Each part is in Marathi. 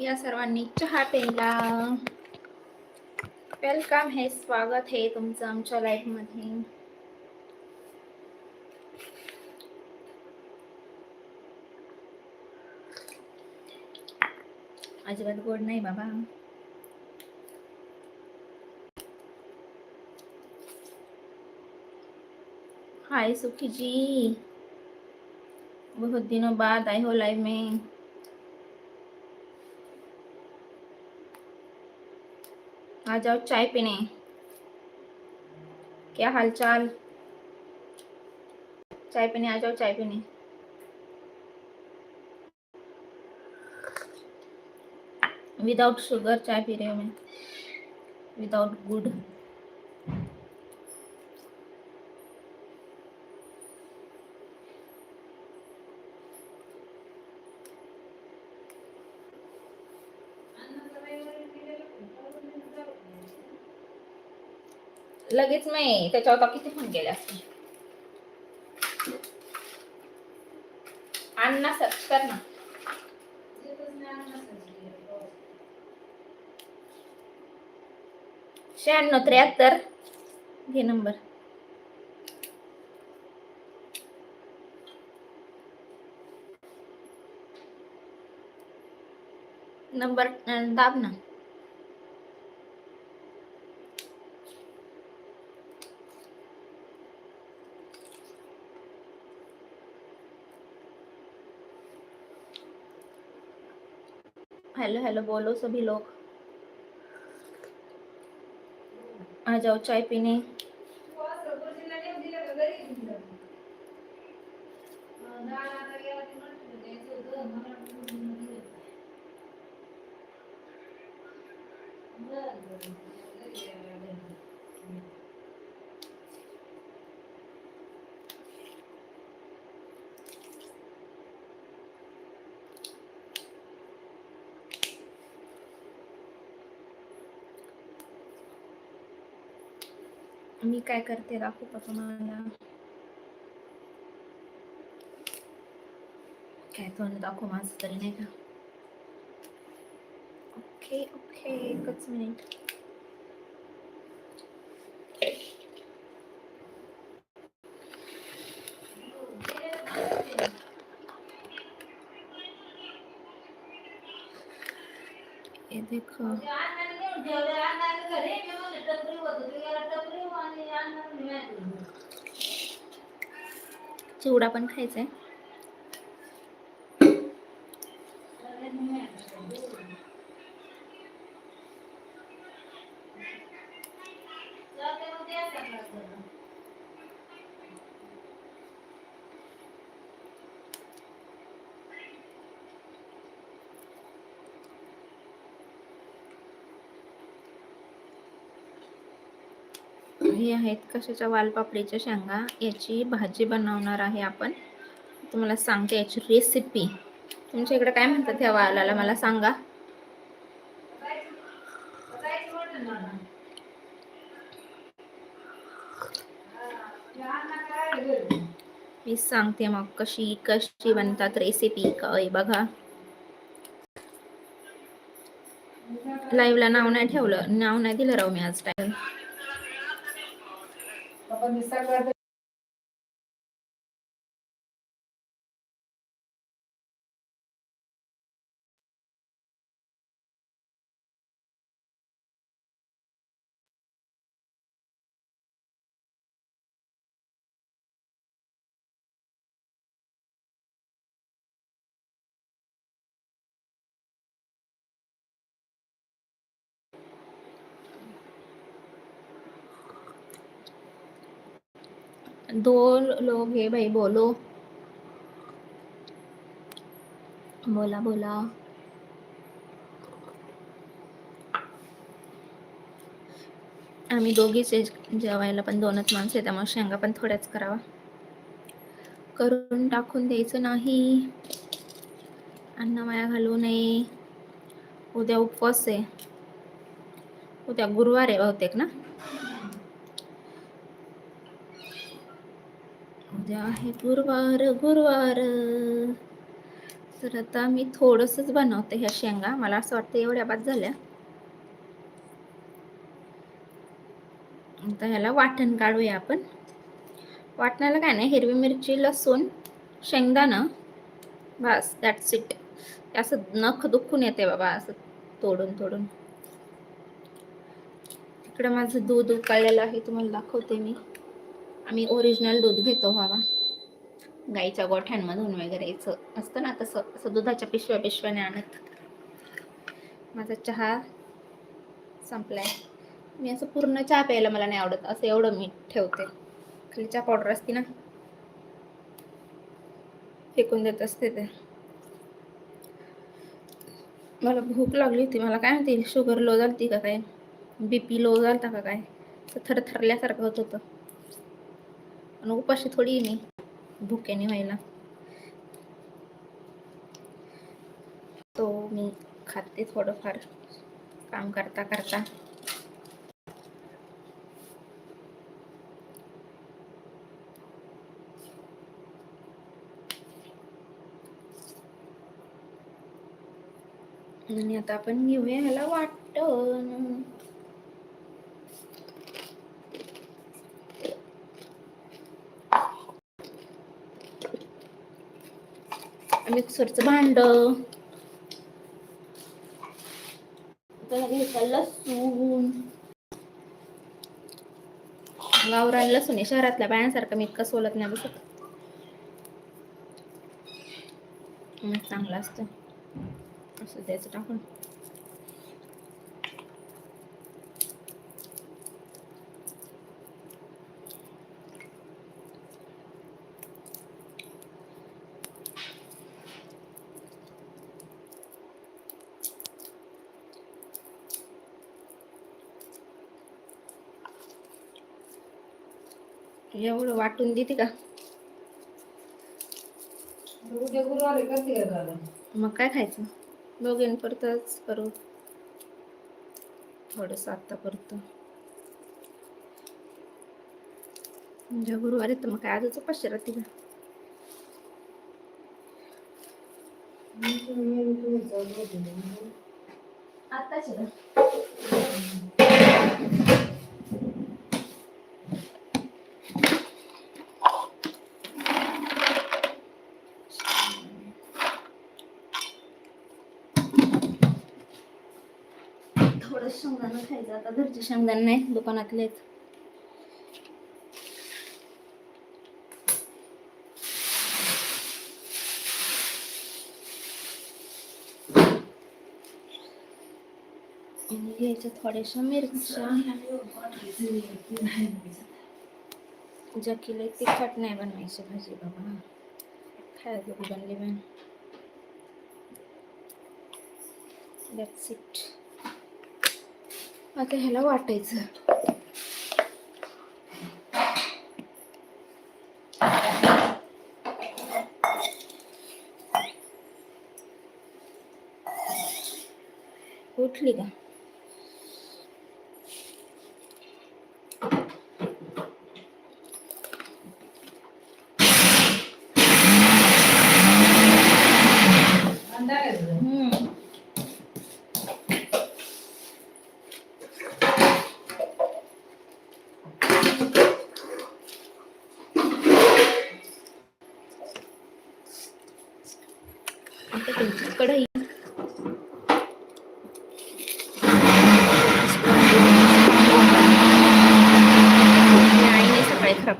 या सर्वांनी चहा प्यायला. वेलकम हे स्वागत आहे तुमचं आमच्या लाईफमध्ये अजिबात गोड नाही बाबा. हाय सुखी जी बहुत दिनों बाद आई हो लाइव में. आ जाओ, चाय पीने। क्या हालचाल? चाय पीने, आ जाओ, चाय पीने। विदाउट शुगर चाय पी रही हूँ मैं। विदाउट गुड लगेच नाही त्याच्यावर किती फोन केले असते अण्णा सर कर ना. शहाण्णव त्र्याहत्तर. घे नंबर नंबर दाब ना. हेलो हेलो बोलो सभी लोग। आ जाओ चाय पीने। मी काय करते दाखवू का तुम्हाला? काय तोंड दाखवू माझं तरी नाही का? ओके ओके एकच मिनिट. ये देखो चिवडा पण खायचा आहे आहेत कशाच्या वालपापडीच्या शेंगा याची भाजी बनवणार आहे आपण. तुम्हाला सांगते याची रेसिपी तुमच्या इकडे काय म्हणतात ह्या वालाला? मला सांगा. मी सांगते मग कशी कशी बनतात रेसिपी काय बघा. लाईव्हला नाव नाही ठेवलं. नाव नाही दिलं राव मी आज टाइम आपण मिसळ करतो. दो लोग हे भाई बोलो। बोला बोला। आम्ही दोघीच आहे जेवायला पण दोनच माणसं आहे त्यामुळे शेंगा पण थोड्याच करावा. करून टाकून द्यायचं नाही. अन्न वाया घालू नये. उद्या उपवास आहे. उद्या गुरुवार आहे बहुतेक ना? उद्या आहे गुरुवार गुरुवार. तर आता मी थोडंसंच बनवते ह्या शेंगा. मला असं वाटतं एवढ्या बाद झाल्या. आता ह्याला वाटण काढूया आपण. वाटणाला काय नाही हिरवी मिरची लसूण शेंगदाणं. बस दॅट्स इट असं नख दुखून येते बाबा असं तोडून तोडून. इकडं माझं दूध उकळलेलं आहे तुम्हाला दाखवते मी. आम्ही ओरिजिनल दूध घेतो बाबा. गाईच्या गोठ्यांमधून वगैरे असतं ना तसं. असं दुधाच्या पिशव्या पिशव्याने आणत. माझा चहा संपलाय. मी असं पूर्ण चहा प्यायला मला नाही आवडत. असं एवढं मी ठेवते. खाली चहा पावडर असते ना. फेकून देत असते ते. मला भूक लागली होती. मला काय माहिती शुगर लो झालती का काय? बी पी लो झालता का काय? थरथरल्यासारखं होत होतं. आणि उपाशी थोडी आहे मी भुक्याने व्हायला तो मी खाते थोडंफार काम करता करता आणि आता आपण घेऊया ह्याला वाटण मिक्सरचं भांड. घ्यायचा लसूण. गावरान लसूण आहे शहरातल्या बायांसारखं मी इतकं सोलत नाही बसत. चांगलं असतं. असं द्यायचं टाकून. एवढं वाटून देते का? उद्या गुरुवारी करते का झालं मग काय खायचं? दोघीं परतच करू. थोडंसं आत्ता परत म्हणजे गुरुवारी तर मग काय आजच उपाशी राहते का? आत्ताच थोडं शेंगदाणा खायचं. आता घरचे शेंगदाणे नाही दुकानातले आहेत. आणि घ्यायच्या थोड्याशा मिरच्या. केले तिखट नाही बनवायची भाजी बाबा. खायला बनली बन दॅट्स इट आता ह्याला वाटायचं. उठली का?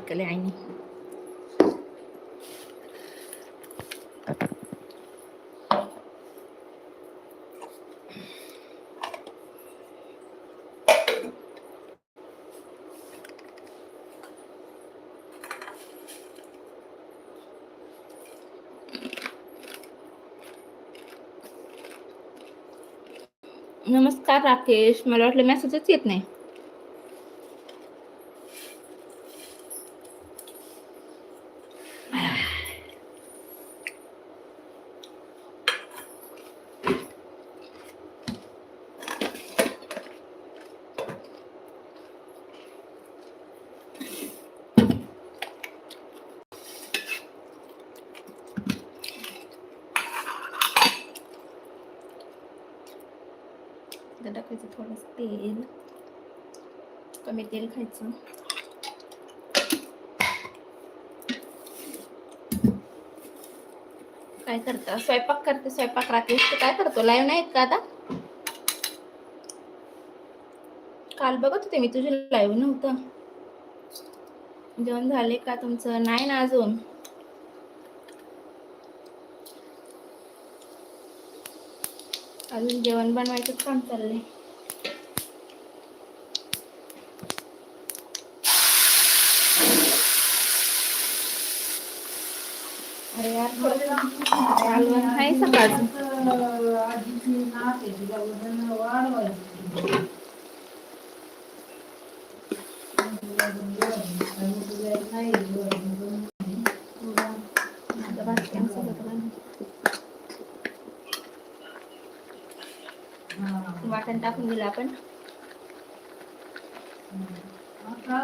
طلعني نمسكار راكيش ملوح لما ستتيتني टाकायचं थोडंसं तेल. कमी तेल खायचं. काय करता? स्वयंपाक करते स्वयंपाक रात्रीच काय करतो? लाईव्ह नाहीत का आता? काल बघत होते मी तुझे लाईव्ह नव्हतं. जेवण झाले का तुमचं? नाही ना अजून. अजून जेवण बनवायचं काम चाललंय. कालवण आहे सकाळचं वाटण टाकून दिलं आपण. आता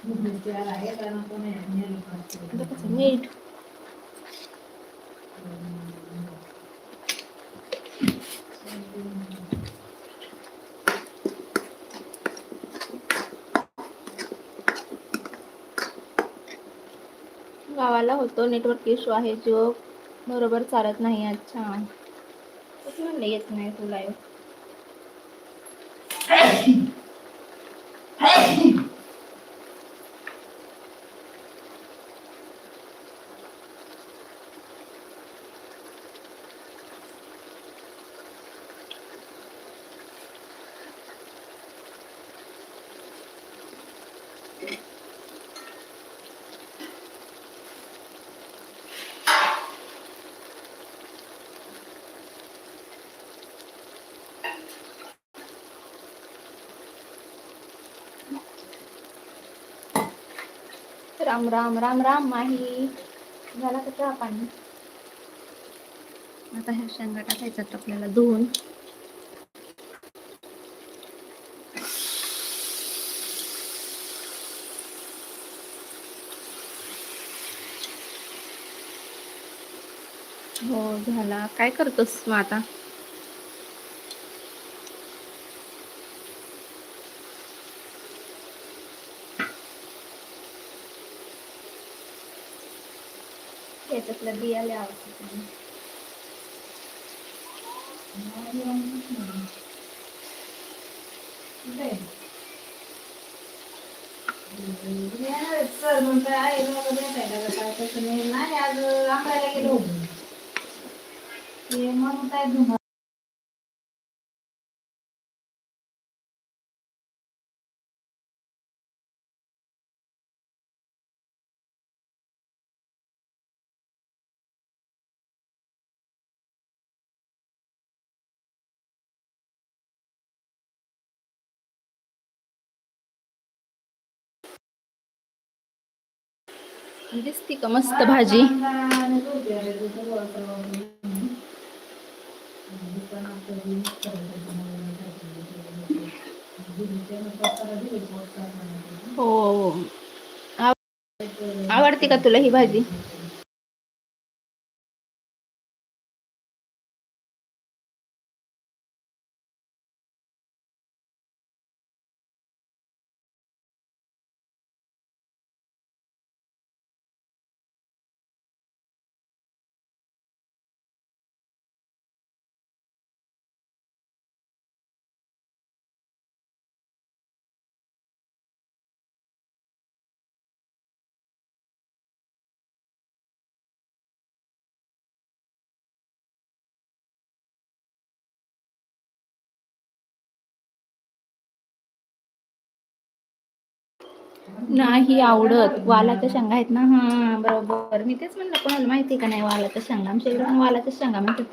कसं मीठ गावाला होतो नेटवर्क इश्यू आहे जो बरोबर चालत नाही अच्छा म्हणलं येत नाही तुला राम राम राम राम माही. झाला का चहा पाणी? आता ह्या शेंगा टाकायच्यात आपल्याला धुवून हो झाला. काय करतोस मग आता? त्याच्यातल्या बिया. सर म्हणतो आहे लोक भेटायला काय तसं नाही नाही आज आंबायला गेलो होतो ते म्हणून काय धुमा दिसती का मस्त भाजी. हो, हो. आव- आवडते का तुला ही भाजी? नाही आवडत. वालाच्या शेंगा आहेत ना? हा बरोबर. मी तेच म्हणलं कोणाला माहिती का नाही वालाच्या शेंगा? आमच्या इकडे पण वालाच्या शेंगा म्हणतात.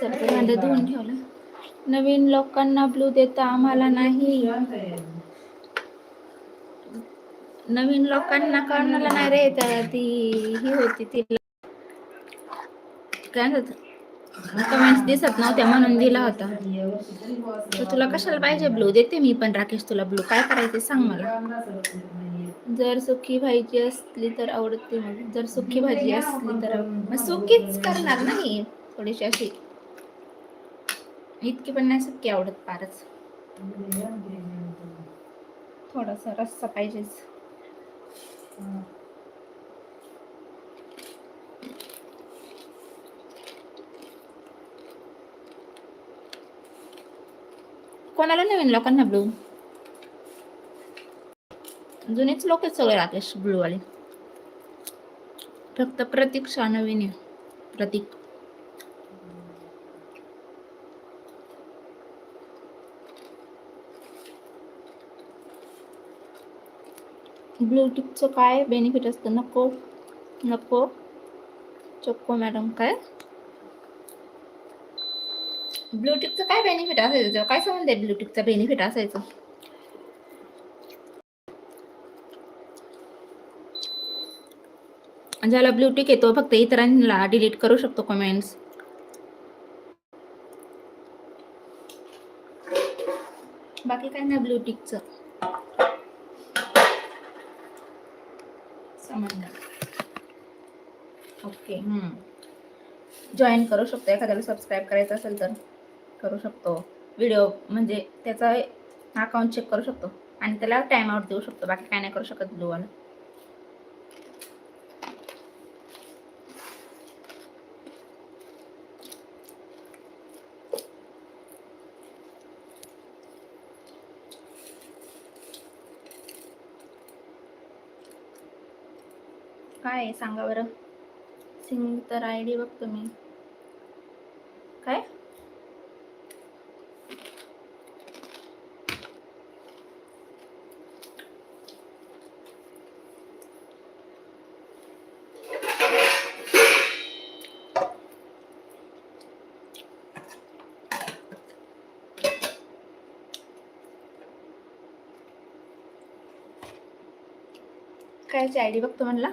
शेंगा धुवून ठेवलं. नवीन लोकांना ब्लू देता आम्हाला नाही. नवीन लोकांना कळणाला नाही रे त्या ती ही होती तिला काय म्हणतात? कमेंट्स दिसत नव्हत्या म्हणून दिला होता. तर तुला कशाला पाहिजे ब्लू देते मी पण राकेश तुला ब्लू काय करायचे सांग मला. जर सुकी भाजी असली तर आवडते जर सुखी भाजी असली तर मग सुकीच करणार नाही थोडीशी अशी. इतकी पण नाही सुखी आवडत फारच. थोडासा रस्सा पाहिजेच. कोणाला नवीन लोकांना ब्लू जुनेच लोक आहेत सगळे राकेश ब्लू वाले. फक्त प्रतीक्षा नवीन आहे. प्रतीक. ब्लूटूथचं काय? बेनिफिट असतं? नको. नको. चक्को मॅडम काय? ब्लूटूथचं काय बेनिफिट असायचं? काय संबंध आहे ब्लूटूथचा बेनिफिट असायचं? ज्याला ब्लूटिक येतो फक्त इतरांना डिलीट करू शकतो कमेंट्स बाकी काय नाही समजलं ओके जॉईन करू शकतो. एखाद्याला सबस्क्राईब करायचं असेल तर. करू शकतो. व्हिडिओ म्हणजे त्याचा अकाउंट चेक करू शकतो. आणि त्याला टाइम आउट देऊ शकतो. बाकी काय नाही करू शकत ब्लूवाला काय आहे? सांगा बरं. सिंग तर आय डी बघतो मी काय करायची आय डी बघतो म्हणला.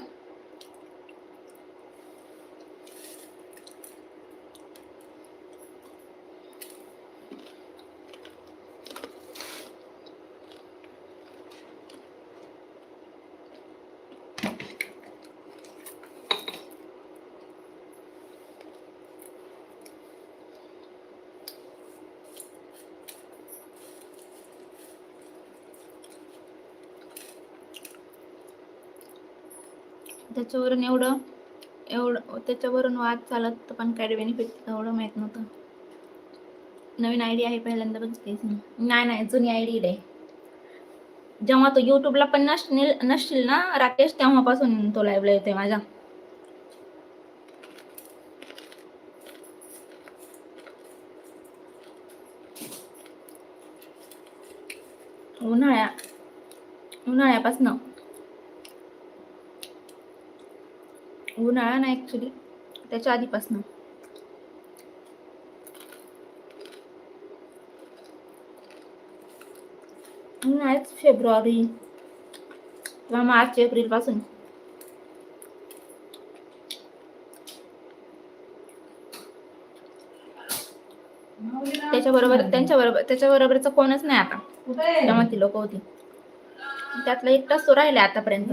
त्याच्यावरून एवढं एवढं त्याच्यावरून वाद चालत पण काय बेनिफिट एवढं माहीत नव्हतं. नवीन आयडी आहे पहिल्यांदा बघतेच नाही नाही जुनी आयडी आहे. जेव्हा तो युट्यूबला पण नसशील नसशील ना राकेश तेव्हापासून तो लाईव्हला येतोय माझ्या उन्हाळ्या उन्हाळ्यापासनं. उन्हाळा ना ॲक्च्युली त्याच्या आधीपासनं. उन्हाळ्यात फेब्रुवारी. किंवा मार्च एप्रिलपासून. त्याच्याबरोबर त्यांच्याबरोबर त्याच्याबरोबरचं कोणच नाही आता. कुठे? तेव्हा ती लोक होती. त्यातला एकटाच तो राहिले आतापर्यंत.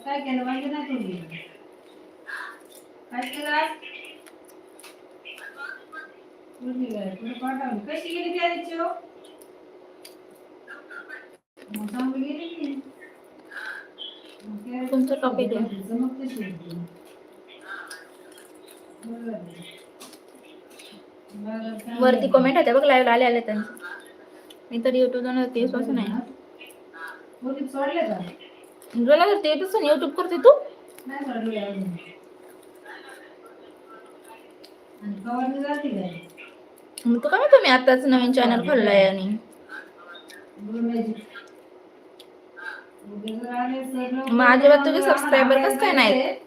काय केलं नाही तुम्ही काय केलं? कशी गेली त्या दिवशी? मग चांगली गेली तुमचं कशी होती? चांगलं वरती. कमेंट होत्या बघ लाईव्ह आले आले त्यांचं. मी तर युट्यूबला तेच पासून आहे कोणी सोडले का? तुला तर ते पासून युट्यूब करते तू? मग तू काय तुम्ही आताच नवीन चॅनल खोललाय आणि? तुझे आम्हाला subscriber कसं काय नाहीत?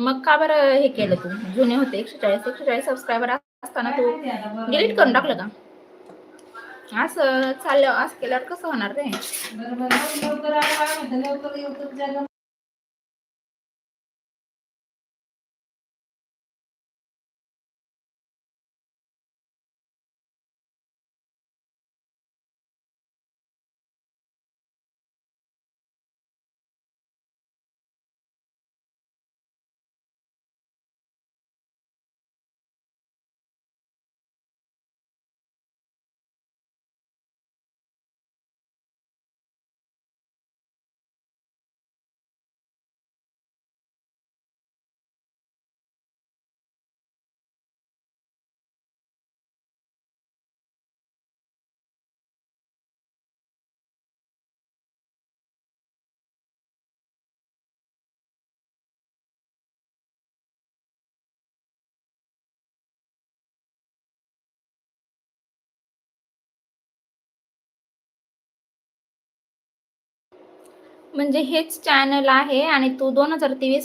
मग का बरं हे केलं तू? जुने होते एकशे चाळीस एकशे चाळीस सबस्क्रायबर असताना तू डिलीट करून टाकलं का? असं चाललं असं केल्यावर कसं होणार रे? म्हणजे हेच चॅनल आहे आणि तू दोन हजार तेवीस